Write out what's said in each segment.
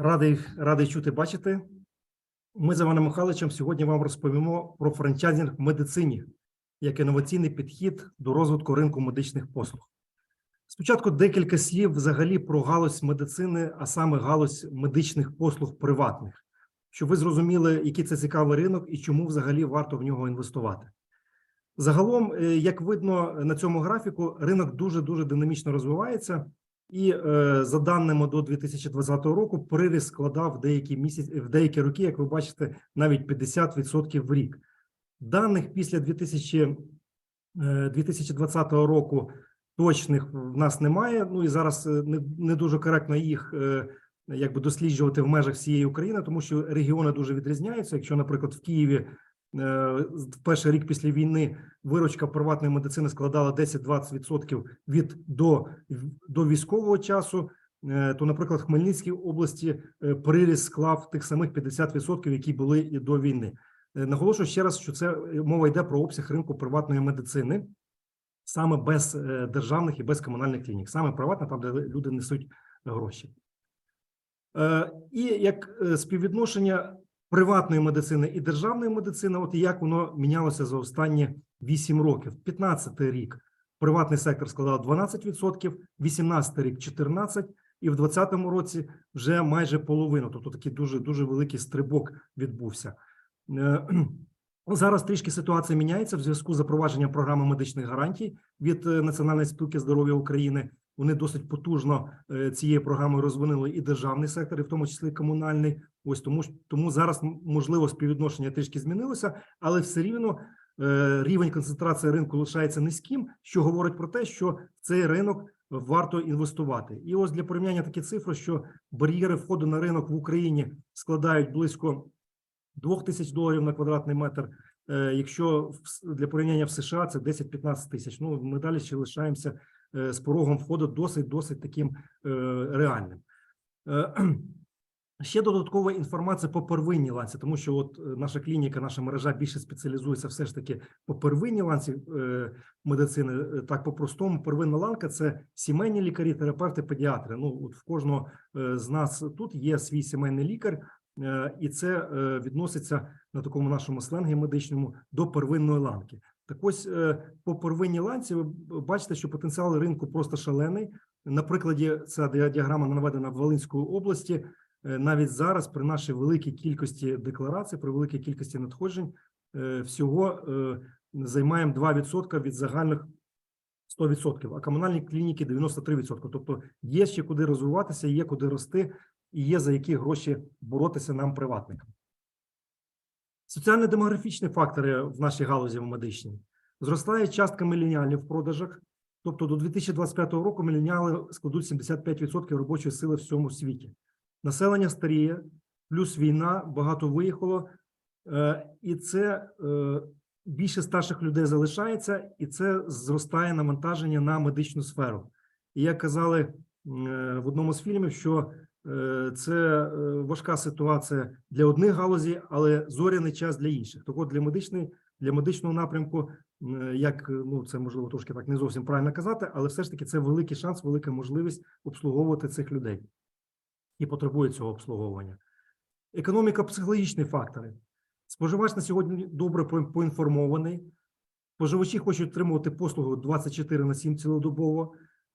Радий, радий чути, бачити. Ми з Іваном Михайловичем сьогодні вам розповімо про франчайзинг в медицині як інноваційний підхід до розвитку ринку медичних послуг. Спочатку декілька слів взагалі про галузь медицини, а саме галузь медичних послуг приватних, щоб ви зрозуміли, який це цікавий ринок і чому взагалі варто в нього інвестувати. Загалом, е, як видно на цьому графіку, ринок дуже дуже динамічно розвивається. І е, за даними до 2020 року, приріст складав деякі місяці в деякі роки, як ви бачите, навіть 50% в рік. Даних після 2000, е, 2020 року точних в нас немає. Ну і зараз е, не, не дуже коректно їх е, якби досліджувати в межах всієї України, тому що регіони дуже відрізняються. Якщо, наприклад, в Києві е, в перший рік після війни виручка приватної медицини складала 10-20% від до, до військового часу, е, то, наприклад, в Хмельницькій області е, приріст склав тих самих 50%, які були і до війни. Е, Наголошую ще раз, що це е, мова йде про обсяг ринку приватної медицини, саме без е, державних і без комунальних клінік, саме приватна, там, де люди несуть гроші. Е, І як е, співвідношення приватної медицини і державної медицини, от як воно мінялося за останні 8 років. 15 рік приватний сектор складав 12%, 18 рік 14%, і в 2020 році вже майже половину. Тобто такий дуже дуже великий стрибок відбувся. Е, Зараз трішки ситуація міняється в зв'язку з запровадженням програми медичних гарантій від е, Національної спілки здоров'я України. Вони досить потужно е, цією програмою розвинули і державний сектор, і в тому числі комунальний. Ось тому тому зараз можливо співвідношення трішки змінилося, але все рівно е, рівень концентрації ринку лишається низьким, що говорить про те, що в цей ринок варто інвестувати. І ось для порівняння такі цифри, що бар'єри входу на ринок в Україні складають близько 2 тисяч доларів на квадратний метр. Е, Якщо для порівняння в США це 10-15 тисяч. Ну ми далі ще лишаємося е, з порогом входу досить досить таким реальним. Ще додаткова інформація по первинній ланці, тому що от е, наша клініка, наша мережа більше спеціалізується все ж таки по первинній ланці е, медицини. Е, Так по-простому, первинна ланка це сімейні лікарі, терапевти, педіатри. Ну от в кожного з нас тут є свій сімейний лікар, і це відноситься на такому нашому сленгі медичному до первинної ланки. Так ось по первинній ланці ви бачите, що потенціал ринку просто шалений. На прикладі ця діаграма наведена в Волинської області. Е, Навіть зараз, при нашій великій кількості декларацій, при великій кількості надходжень, е, всього е, займаємо 2% від загальних 100%, а комунальні клініки 93%. Тобто є ще куди розвиватися, є куди рости, і є за які гроші боротися нам приватникам. Соціально-демографічні фактори в нашій галузі в медичній. Зростає частка міленіалів в продажах. Тобто до 2025 року міленіали складуть 75% робочої сили в всьому світі. Населення старіє, плюс війна, багато виїхало, е, і це е, більше старших людей залишається, і це зростає навантаження на медичну сферу. І як казали е, в одному з фільмів, що це важка ситуація для одних галузей, але зоряний час для інших. Так от для медичної для медичного напрямку, як ну це можливо трошки так не зовсім правильно казати, але все ж таки це великий шанс, велика можливість обслуговувати цих людей і потребує цього обслуговування. Економіка, психологічні фактори. Споживач на сьогодні добре поінформований. Споживачі хочуть отримувати послугу 24 на 7 цілодобово.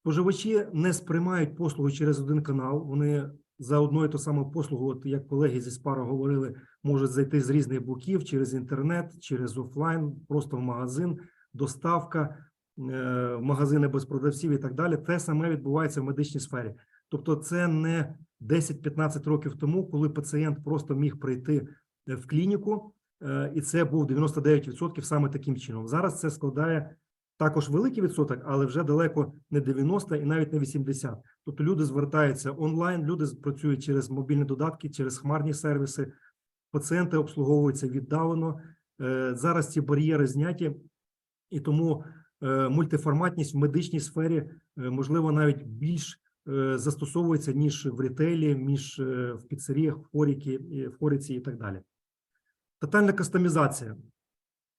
Споживачі не сприймають послугу через один канал. Вони за одну і ту саму послугу, от як колеги зі Спара говорили, можуть зайти з різних боків через інтернет, через офлайн, просто в магазин, доставка, е, магазини без продавців і так далі. Те саме відбувається в медичній сфері. Тобто, це не 10-15 років тому, коли пацієнт просто міг прийти е, в клініку, е, і це був 99% саме таким чином. Зараз це складає також великий відсоток, але вже далеко не 90 і навіть не 80. Тобто люди звертаються онлайн, люди працюють через мобільні додатки, через хмарні сервіси, пацієнти обслуговуються віддалено. Е, Зараз ці бар'єри зняті, і тому мультиформатність в медичній сфері можливо навіть більш застосовується ніж в ретейлі, ніж е, в піцеріях, в хоріки, в хориці і так далі. Тотальна кастомізація.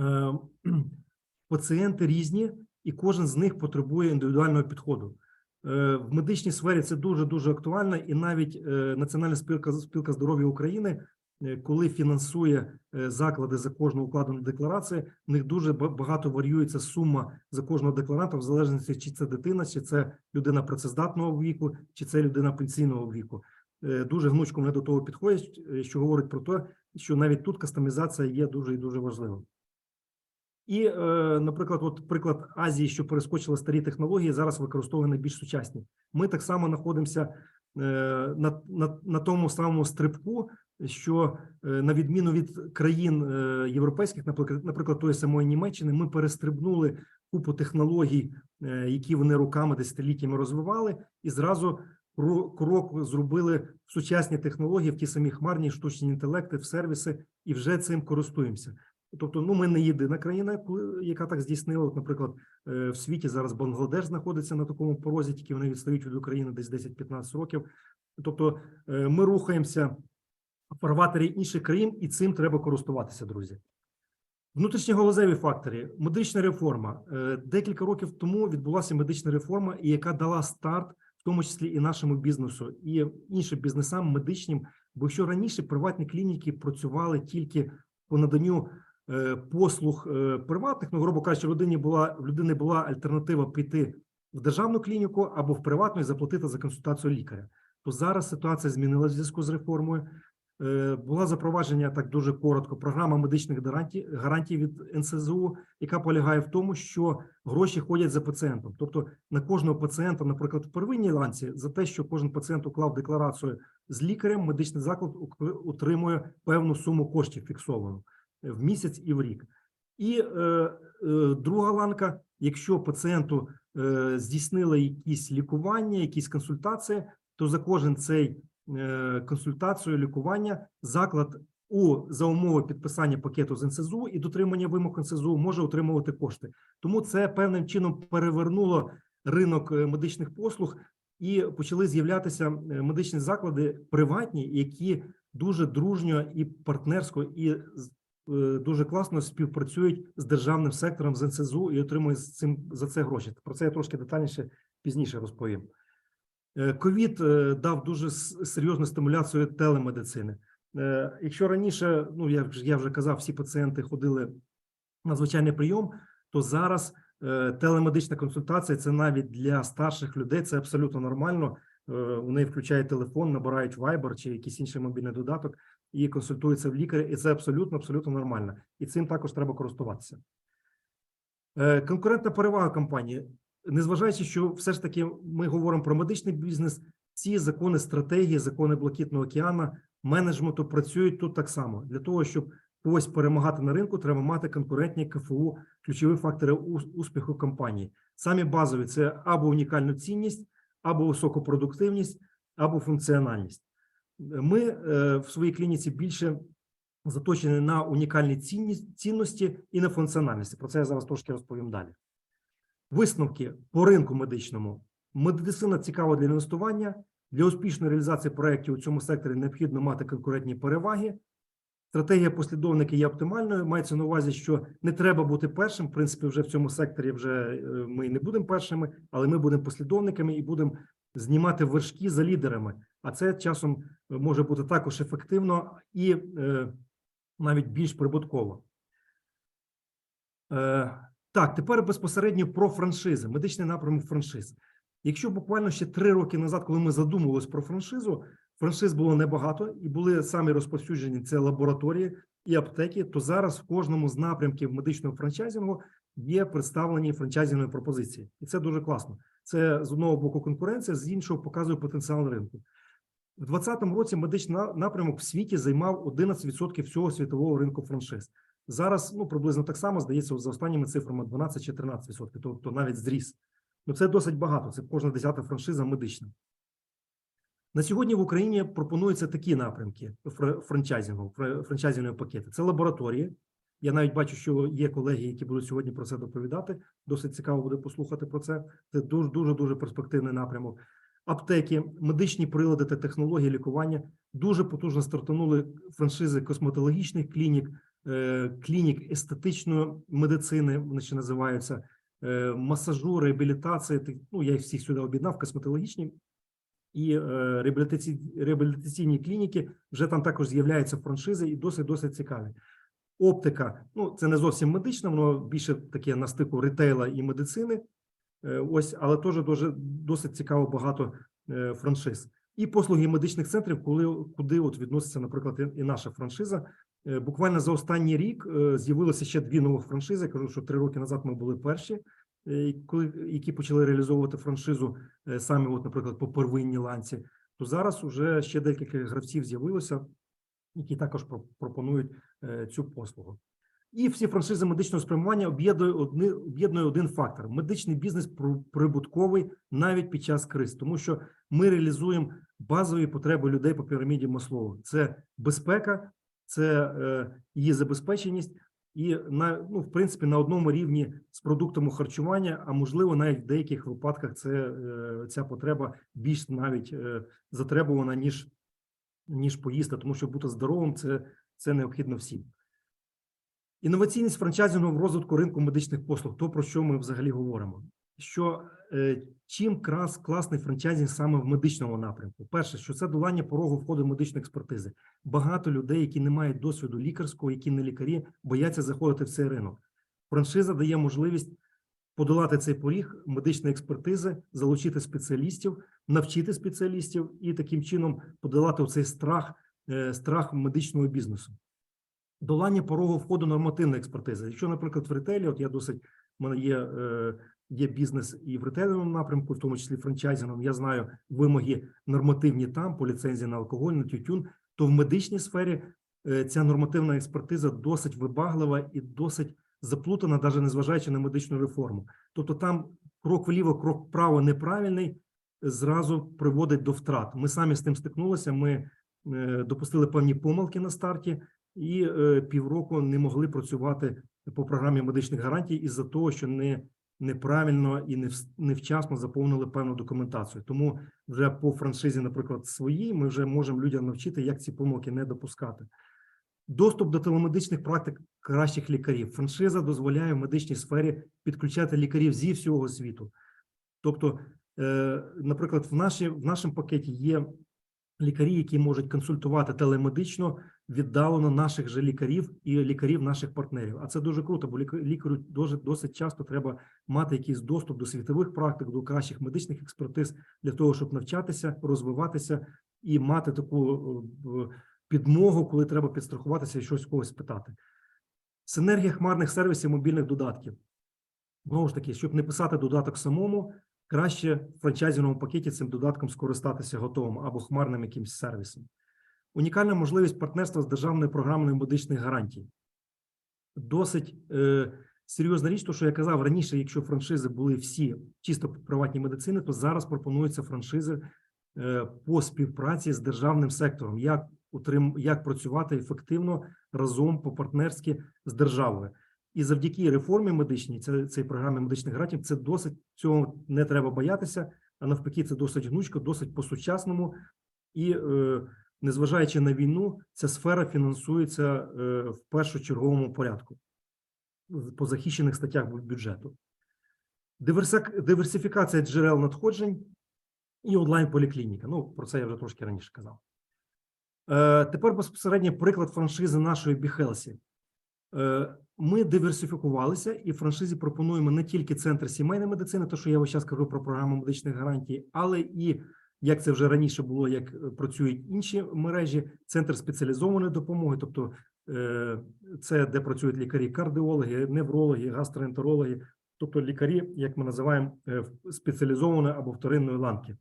Е, Пацієнти різні, і кожен з них потребує індивідуального підходу. Е, В медичній сфері це дуже дуже актуально, і навіть е, Національна спілка спілка здоров'я України, е, коли фінансує е, заклади за кожну укладену декларацію, в них дуже ба- багато варіюється сума за кожного декларанта, в залежності чи це дитина, чи це людина працездатного віку, чи це людина пенсійного віку. Е, Дуже гнучко вони до того підходять, е, що говорить про те, що навіть тут кастомізація є дуже і дуже важливою. І, е, наприклад, от приклад Азії, що перескочили старі технології, зараз використовує найбільш сучасні. Ми так само знаходимося е, на, на, на тому самому стрибку, що е, на відміну від країн е, європейських, наприклад, наприклад, тої самої Німеччини, ми перестрибнули купу технологій, е, які вони роками десятиліттями розвивали, і зразу кро- крок зробили в сучасні технології, в ті самі хмарні штучні інтелекти, в сервіси, і вже цим користуємося. Тобто, ну ми не єдина країна, яка так здійснила. От, наприклад, в світі зараз Бангладеш знаходиться на такому порозі, тільки вони відстають від України десь 10-15 років. Тобто, ми рухаємося фарватері інших країн, і цим треба користуватися, друзі. Внутрішньогалузеві фактори, медична реформа. Е, Декілька років тому відбулася медична реформа, яка дала старт, в тому числі і нашому бізнесу, і іншим бізнесам медичним. Бо якщо раніше приватні клініки працювали тільки по наданню е, послуг е, приватних, ну грубо кажучи, людині була в людини була альтернатива піти в державну клініку або в приватну і заплатити за консультацію лікаря. То зараз ситуація змінилася в зв'язку з реформою. Е, Була запровадження так дуже коротко програма медичних гарантій, гарантій від НСЗУ, яка полягає в тому, що гроші ходять за пацієнтом. Тобто на кожного пацієнта, наприклад, в первинній ланці, за те, що кожен пацієнт уклав декларацію з лікарем, медичний заклад утримує певну суму коштів фіксовану е, в місяць і в рік. І е, е, друга ланка, якщо пацієнту е, здійснили якісь лікування, якісь консультації, то за кожен цей консультацію, лікування заклад у за умови підписання пакету з НСЗУ і дотримання вимог НСЗУ може отримувати кошти. Тому це певним чином перевернуло ринок е, медичних послуг, і почали з'являтися е, медичні заклади приватні, які дуже дружньо і партнерсько і е, дуже класно співпрацюють з державним сектором з НСЗУ і отримують з цим за це гроші. Про це я трошки детальніше пізніше розповім. Е, Ковід е, дав дуже серйозну стимуляцію телемедицини. Е, Якщо раніше, ну я вже я вже казав, всі пацієнти ходили на звичайний прийом, то зараз телемедична консультація це навіть для старших людей це абсолютно нормально. У неї включають телефон, набирають Viber чи якийсь інший мобільний додаток і консультуються в лікаря, і це абсолютно абсолютно нормально. І цим також треба користуватися. Конкурентна перевага компанії, незважаючи, що все ж таки ми говоримо про медичний бізнес, ці закони стратегії, закони Блакитного океану, менеджменту працюють тут так само. Для того, щоб когось перемагати на ринку, треба мати конкурентні КФУ, ключові фактори успіху компанії. Самі базові це або унікальну цінність, або високу продуктивність, або функціональність. Ми е, в своїй клініці більше заточені на унікальні цінність, цінності і на функціональності. Про це я зараз трошки розповім далі. Висновки по ринку медичному. Медицина цікава для інвестування. Для успішної реалізації проєктів у цьому секторі необхідно мати конкурентні переваги. Стратегія послідовники є оптимальною. Мається на увазі, що не треба бути першим. В принципі, вже в цьому секторі вже е, ми не будемо першими, але ми будемо послідовниками і будемо знімати вершки за лідерами. А це часом може бути також ефективно і е, навіть більш прибутково. Так, тепер безпосередньо про франшизи, медичний напрямок франшиз. Якщо буквально ще три роки назад, коли ми задумувалися про франшизу, франшиз було небагато і були самі розповсюджені це лабораторії і аптеки, то зараз в кожному з напрямків медичного франчайзингу є представлені франчайзингові пропозиції, і це дуже класно. Це з одного боку конкуренція, з іншого показує потенціал ринку. В 2020 році медичний напрямок в світі займав 11% всього світового ринку франшиз. Зараз ну приблизно так само здається за останніми цифрами 12 чи 13%, тобто навіть зріс. Ну це досить багато. Це кожна десята франшиза медична. На сьогодні в Україні пропонуються такі напрямки фра- франчайзингу, франчайзингові пакети. Це лабораторії. Я навіть бачу, що є колеги, які будуть сьогодні про це доповідати. Досить цікаво буде послухати про це. Це дуже дуже перспективний напрямок. Аптеки, медичні прилади та технології лікування дуже потужно стартанули франшизи косметологічних клінік, клінік естетичної медицини. Вони ще називаються е, масажу, реабілітації. Ну, я їх всіх сюди об'єднав, косметологічні і е, реабілітаційні, клініки. Вже там також з'являються франшизи і досить досить цікаві. Оптика, ну це не зовсім медична, воно більше таке на стику ретейла і медицини. Е, Ось, але теж дуже досить цікаво багато е, франшиз. І послуги медичних центрів, коли куди от відноситься, наприклад, і наша франшиза. Е, Буквально за останній рік е, з'явилося ще дві нових франшизи. Я кажу, що три роки назад ми були перші, е, які почали реалізовувати франшизу саме, от, наприклад, по первинній ланці. То зараз уже ще декілька гравців з'явилося, які також пропонують цю послугу. І всі франшизи медичного спрямування об'єднує один фактор: медичний бізнес прибутковий навіть під час криз, тому що ми реалізуємо базові потреби людей по піраміді Маслоу. Це безпека, це е, її забезпеченість, і на ну, в принципі на одному рівні з продуктами харчування, а можливо, навіть в деяких випадках це е, ця потреба більш навіть е, затребувана ніж, ніж поїсти, тому що бути здоровим це, це необхідно всім. Інноваційність франчайзингу в розвитку ринку медичних послуг, то про що ми взагалі говоримо. Що чим крас класний франчайзинг саме в медичному напрямку? Перше, що це долання порогу входу в медичну експертизи. Багато людей, які не мають досвіду лікарського, які не лікарі, бояться заходити в цей ринок. Франшиза дає можливість подолати цей поріг медичної експертизи, залучити спеціалістів, навчити спеціалістів і таким чином подолати цей страх, е, страх медичного бізнесу. Долання порогу входу нормативної експертизи. Якщо, наприклад, в ретейлі, от я досить в мене є, е, є бізнес і в ретейльному напрямку, в тому числі франчайзингом, я знаю вимоги нормативні там по ліцензії на алкоголь, на тютюн, то в медичній сфері е, ця нормативна експертиза досить вибаглива і досить заплутана, навіть незважаючи на медичну реформу. Тобто там крок вліво, крок вправо неправильний зразу приводить до втрат. Ми самі з тим стикнулися. Ми е, допустили певні помилки на старті, і е, півроку не могли працювати по програмі медичних гарантій із-за того, що не неправильно і невчасно заповнили певну документацію. Тому вже по франшизі, наприклад, своїй, ми вже можемо людям навчити, як ці помилки не допускати. Доступ до телемедичних практик кращих лікарів. Франшиза дозволяє в медичній сфері підключати лікарів зі всього світу. Тобто, е, наприклад, в, наші, в нашому пакеті є лікарі, які можуть консультувати телемедично віддалено наших же лікарів і лікарів наших партнерів. А це дуже круто, бо ліка- лікарю дуже досить часто треба мати якийсь доступ до світових практик, до кращих медичних експертиз для того, щоб навчатися, розвиватися і мати таку е, підмогу, коли треба підстрахуватися і щось когось питати. Синергія хмарних сервісів мобільних додатків. Знову ж таки, щоб не писати додаток самому, краще в франчайзінговому пакеті цим додатком скористатися готовим або хмарним якимось сервісом. Унікальна можливість партнерства з державною програмою медичних гарантій. Досить е, серйозна річ, то що я казав раніше, якщо франшизи були всі чисто по приватній медицини, то зараз пропонуються франшизи е, по співпраці з державним сектором, як утрим, як працювати ефективно разом по партнерськи з державою. І завдяки реформі медичній, це цій програмі медичних гарантій, це досить цього не треба боятися, а навпаки, це досить гнучко, досить по-сучасному. І е, незважаючи на війну, ця сфера фінансується е, в першочерговому порядку по захищених статтях бюджету. Диверсифікація джерел надходжень і онлайн-поліклініка. Ну, про це я вже трошки раніше казав. Е, тепер безпосередньо приклад франшизи нашої Біхелсі. Е, Ми диверсифікувалися і в франшизі пропонуємо не тільки центр сімейної медицини, то що я час кажу про програму медичних гарантій, але і як це вже раніше було, як е, працюють інші мережі, центр спеціалізованої допомоги, тобто е, це де працюють лікарі, кардіологи, неврологи, гастроентерологи, тобто лікарі, як ми називаємо, спеціалізованої або вторинної ланки.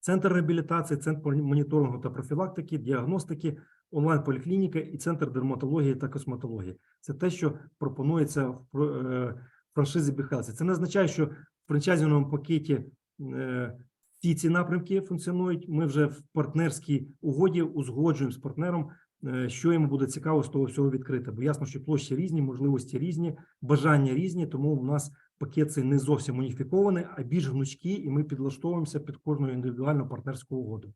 Центр реабілітації, центр моніторингу та профілактики, діагностики, онлайн-поліклініка і центр дерматології та косметології. Це те, що пропонується в е, франшизі Біхелсі. Це не означає, що в франчайзінговому пакеті е, всі ці напрямки функціонують. Ми вже в партнерській угоді узгоджуємо з партнером, е, що йому буде цікаво з того всього відкрити. Бо ясно, що площі різні, можливості різні, бажання різні, тому у нас пакет цей не зовсім уніфікований, а більш гнучкий, і ми підлаштовуємося під кожну індивідуальну партнерську угоду.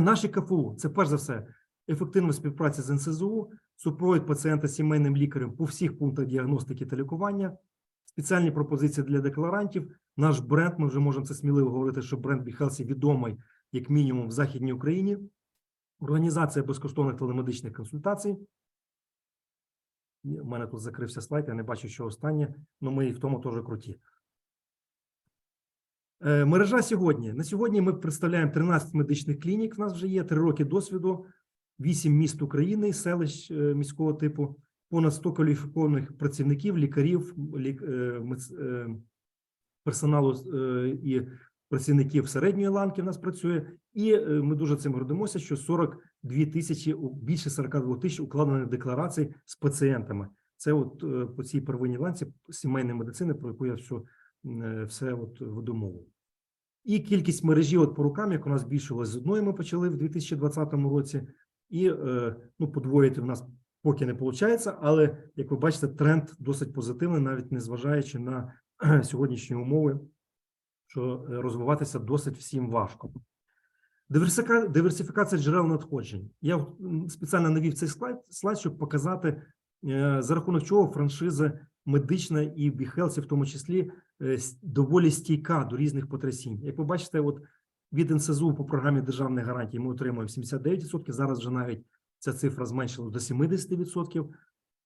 Наші КФУ це перш за все ефективна співпраця з НСЗУ, супровід пацієнта сімейним лікарем по всіх пунктах діагностики та лікування, спеціальні пропозиції для декларантів. Наш бренд, ми вже можемо це сміливо говорити, що бренд BeHealthy відомий як мінімум в Західній Україні. Організація безкоштовних телемедичних консультацій. У мене тут закрився слайд, я не бачу, що останнє, але ми і в тому теж круті. Е, Мережа сьогодні. На сьогодні ми представляємо 13 медичних клінік. У нас вже є 3 роки досвіду, 8 міст України, селищ е, міського типу, понад 100 кваліфікованих працівників, лікарів, лік, е, е, персоналу і працівників середньої ланки в нас працює. І ми дуже цим гордимося, що 42 тисячі, більше 42 тисяч укладених декларацій з пацієнтами. Це от по цій первинній ланці сімейної медицини, про яку я все, все от веду мову. І кількість мережі от по рукам, як у нас збільшилась з одної, ми почали в 2020 році, і е, ну, подвоїти в нас поки не виходить, але як ви бачите, тренд досить позитивний, навіть незважаючи на сьогоднішні умови, що е, розвиватися досить всім важко. Диверсифікація джерел надходжень. Я спеціально навів цей слайд, слайд щоб показати, е, за рахунок чого франшиза медична і BeHealthy в тому числі доволі стійка до різних потрясінь. Як ви бачите, от від НСЗУ по програмі державних гарантій ми отримуємо 79%, зараз вже навіть ця цифра зменшилась до 70%.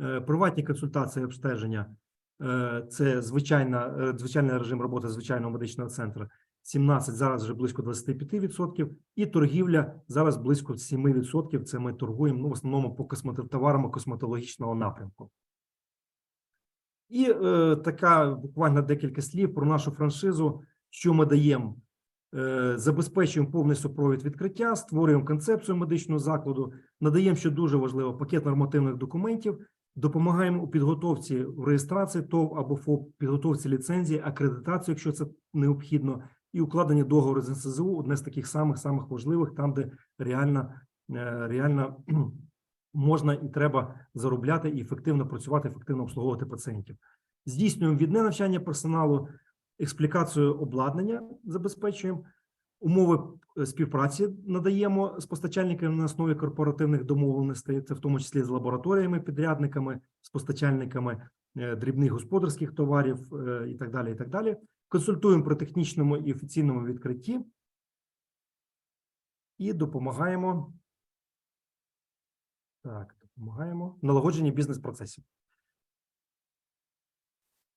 Е, Приватні консультації обстеження е, це звичайна, е, звичайний режим роботи звичайного медичного центру. 17, зараз вже близько 25%, і торгівля зараз близько 7%. Це ми торгуємо ну, в основному по космето- товарам косметологічного напрямку. І е, така буквально декілька слів про нашу франшизу, що ми даємо. Е, забезпечуємо повний супровід відкриття, створюємо концепцію медичного закладу, надаємо, що дуже важливо, пакет нормативних документів, допомагаємо у підготовці в реєстрації ТОВ або ФОП, підготовці ліцензії, акредитацію, якщо це необхідно, і укладення договору з НСЗУ одне з таких самих самих важливих, там, де реально, е, реально можна і треба заробляти і ефективно працювати, ефективно обслуговувати пацієнтів. Здійснюємо відне навчання персоналу, експлікацію обладнання забезпечуємо, умови е, співпраці надаємо з постачальниками на основі корпоративних домовленостей, це в тому числі з лабораторіями, підрядниками, з постачальниками е, дрібних господарських товарів е, і так далі. І так далі. Консультуємо при технічному і офіційному відкритті і допомагаємо. Так, допомагаємо налагодженні бізнес-процесів.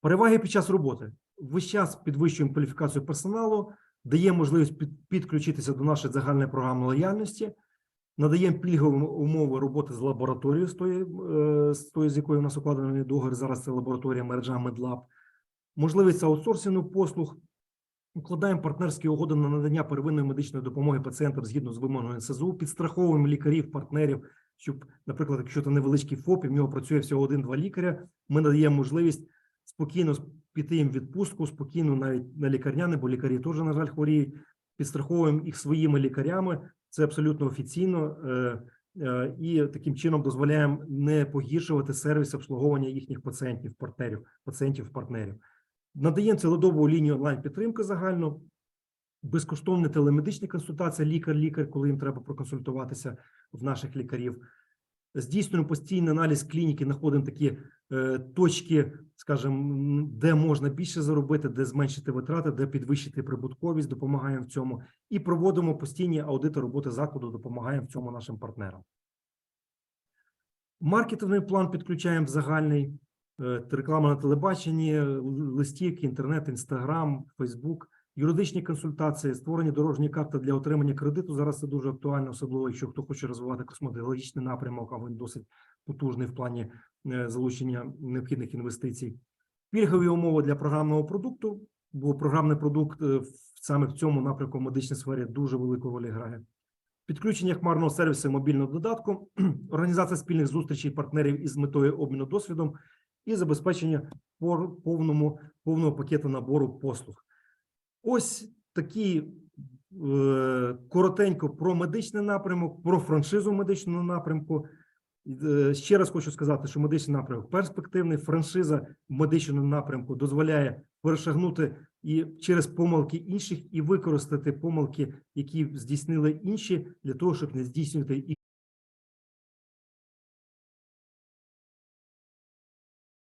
Переваги під час роботи. Весь час підвищуємо кваліфікацію персоналу, даємо можливість підключитися до нашої загальної програми лояльності, надаємо пільгові умови роботи з лабораторією, з тої, е, з тої, з якою у нас укладений договір. Зараз це лабораторія мережа Медлаб, можливість аутсорсингу послуг. Укладаємо партнерські угоди на надання первинної медичної допомоги пацієнтам згідно з вимогами НСЗУ, підстраховуємо лікарів, партнерів, щоб, наприклад, якщо це невеличкий ФОП, і в нього працює всього один-два лікаря, ми надаємо можливість спокійно піти їм відпустку, спокійно навіть на лікарняне, бо лікарі теж, на жаль, хворіють. Підстраховуємо їх своїми лікарями. Це абсолютно офіційно, е, е, і таким чином дозволяємо не погіршувати сервіс обслуговування їхніх пацієнтів, партнерів, пацієнтів, партнерів. Надаємо цілодобову лінію онлайн підтримки загальну, безкоштовні телемедичні консультації, лікар-лікар, коли їм треба проконсультуватися в наших лікарів. Здійснюємо постійний аналіз клініки, знаходимо такі е, точки, скажімо, де можна більше заробити, де зменшити витрати, де підвищити прибутковість, допомагаємо в цьому, і проводимо постійні аудити роботи закладу, допомагаємо в цьому нашим партнерам. Маркетинговий план підключаємо в загальний, е, реклама на телебаченні, листівки, інтернет, інстаграм, фейсбук, юридичні консультації, створені дорожні карти для отримання кредиту. Зараз це дуже актуально, особливо якщо хто хоче розвивати косметологічний напрямок, а він досить потужний в плані е, залучення необхідних інвестицій. Пільгові умови для програмного продукту, бо програмний продукт е, саме в цьому напрямку в медичній сфері дуже велику роль грає. Підключення хмарного сервісу мобільного додатку, організація спільних зустрічей партнерів із метою обміну досвідом і забезпечення повному, повного пакету набору послуг. Ось такі е, коротенько про медичний напрямок, про франшизу медичного напрямку. Е, Ще раз хочу сказати, що медичний напрямок перспективний. Франшиза в медичному напрямку дозволяє перешагнути і через помилки інших і використати помилки, які здійснили інші, для того, щоб не здійснювати